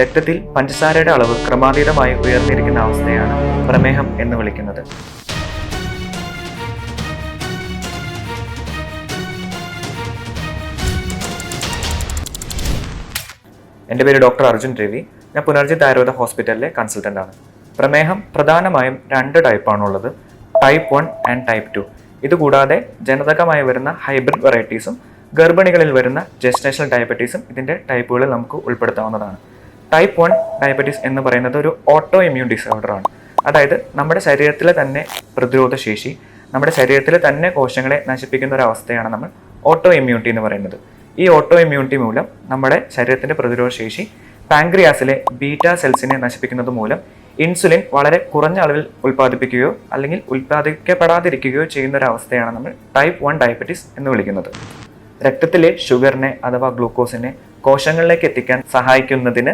രക്തത്തിൽ പഞ്ചസാരയുടെ അളവ് ക്രമാതീതമായി ഉയർന്നിരിക്കുന്ന അവസ്ഥയാണ് പ്രമേഹം എന്ന് വിളിക്കുന്നത്. എന്റെ പേര് ഡോക്ടർ അർജുൻ രവി. ഞാൻ പുനർജിത് ആയുർവേദ ഹോസ്പിറ്റലിലെ കൺസൾട്ടന്റ് ആണ്. പ്രമേഹം പ്രധാനമായും രണ്ട് ടൈപ്പാണുള്ളത് type one and type two ഇതുകൂടാതെ ജനിതകമായി വരുന്ന ഹൈബ്രിഡ് വെറൈറ്റീസും ഗർഭിണികളിൽ വരുന്ന ജെസ്റ്റേഷണൽ ഡയബറ്റീസും ഇതിന്റെ ടൈപ്പുകളിൽ നമുക്ക് ഉൾപ്പെടുത്താവുന്നതാണ്. ടൈപ്പ് വൺ ഡയബറ്റീസ് എന്ന് പറയുന്നത് ഒരു ഓട്ടോ ഇമ്മ്യൂൺ ഡിസോർഡർ ആണ്. അതായത് നമ്മുടെ ശരീരത്തിലെ തന്നെ പ്രതിരോധ ശേഷി നമ്മുടെ ശരീരത്തിലെ തന്നെ കോശങ്ങളെ നശിപ്പിക്കുന്ന ഒരു അവസ്ഥയാണ് നമ്മൾ ഓട്ടോ ഇമ്മ്യൂണിറ്റി എന്ന് പറയുന്നത്. ഈ ഓട്ടോ ഇമ്മ്യൂണിറ്റി മൂലം നമ്മുടെ ശരീരത്തിന്റെ പ്രതിരോധ ശേഷി പാങ്ക്രിയാസിലെ ബീറ്റ സെൽസിനെ നശിപ്പിക്കുന്നത് മൂലം ഇൻസുലിൻ വളരെ കുറഞ്ഞ അളവിൽ ഉൽപ്പാദിപ്പിക്കുകയോ അല്ലെങ്കിൽ ഉൽപ്പാദിക്കപ്പെടാതിരിക്കുകയോ ചെയ്യുന്ന ഒരു അവസ്ഥയാണ് നമ്മൾ ടൈപ്പ് വൺ ഡയബറ്റീസ് എന്ന് വിളിക്കുന്നത്. രക്തത്തിലെ ഷുഗറിനെ അഥവാ ഗ്ലൂക്കോസിനെ കോശങ്ങളിലേക്ക് എത്തിക്കാൻ സഹായിക്കുന്നതിന്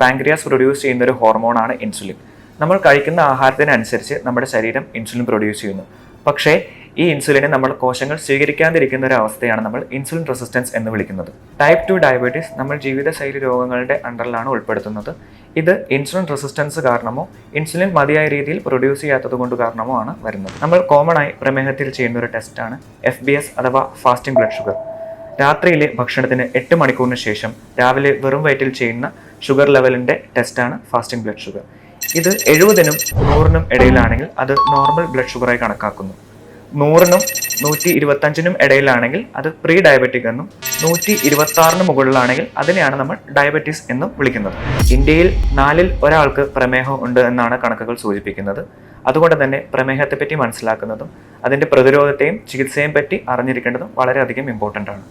പാങ്ക്രിയാസ് പ്രൊഡ്യൂസ് ചെയ്യുന്ന ഒരു ഹോർമോണാണ് ഇൻസുലിൻ. നമ്മൾ കഴിക്കുന്ന ആഹാരത്തിനനുസരിച്ച് നമ്മുടെ ശരീരം ഇൻസുലിൻ പ്രൊഡ്യൂസ് ചെയ്യുന്നു. പക്ഷേ ഈ ഇൻസുലിനെ നമ്മൾ കോശങ്ങൾ സ്വീകരിക്കാതിരിക്കുന്ന ഒരു അവസ്ഥയാണ് നമ്മൾ ഇൻസുലിൻ റെസിസ്റ്റൻസ് എന്ന് വിളിക്കുന്നത്. ടൈപ്പ് ടു ഡയബറ്റീസ് നമ്മൾ ജീവിതശൈലി രോഗങ്ങളുടെ അണ്ടറിലാണ് ഉൾപ്പെടുത്തുന്നത്. ഇത് ഇൻസുലിൻ റെസിസ്റ്റൻസ് കാരണമോ ഇൻസുലിൻ മതിയായ രീതിയിൽ പ്രൊഡ്യൂസ് ചെയ്യാത്തത് കൊണ്ട് കാരണമോ ആണ് വരുന്നത്. നമ്മൾ കോമൺ ആയി പ്രമേഹത്തിൽ ചെയ്യുന്ന ഒരു ടെസ്റ്റാണ് എഫ് ബി എസ് അഥവാ ഫാസ്റ്റിംഗ് ബ്ലഡ് ഷുഗർ. രാത്രിയിലെ ഭക്ഷണത്തിന് എട്ട് മണിക്കൂറിന് ശേഷം രാവിലെ വെറും വയറ്റിൽ ചെയ്യുന്ന ഷുഗർ ലെവലിന്റെ ടെസ്റ്റാണ് ഫാസ്റ്റിംഗ് ബ്ലഡ് ഷുഗർ ഇത് എഴുപതിനും നൂറിനും ഇടയിലാണെങ്കിൽ അത് നോർമൽ ബ്ലഡ് ഷുഗറായി കണക്കാക്കുന്നു. നൂറിനും നൂറ്റി ഇരുപത്തഞ്ചിനും ഇടയിലാണെങ്കിൽ അത് പ്രീ ഡയബറ്റിക് എന്നും നൂറ്റി ഇരുപത്തി ആറിന് മുകളിലാണെങ്കിൽ അതിനെയാണ് നമ്മൾ ഡയബറ്റീസ് എന്നും വിളിക്കുന്നത്. ഇന്ത്യയിൽ നാലിൽ ഒരാൾക്ക് പ്രമേഹം ഉണ്ട് എന്നാണ് കണക്കുകൾ സൂചിപ്പിക്കുന്നത്. അതുകൊണ്ട് തന്നെ പ്രമേഹത്തെപ്പറ്റി മനസ്സിലാക്കുന്നതും അതിന്റെ പ്രതിരോധത്തെയും ചികിത്സയെയും പറ്റി അറിഞ്ഞിരിക്കേണ്ടതും വളരെയധികം ഇമ്പോർട്ടന്റ് ആണ്.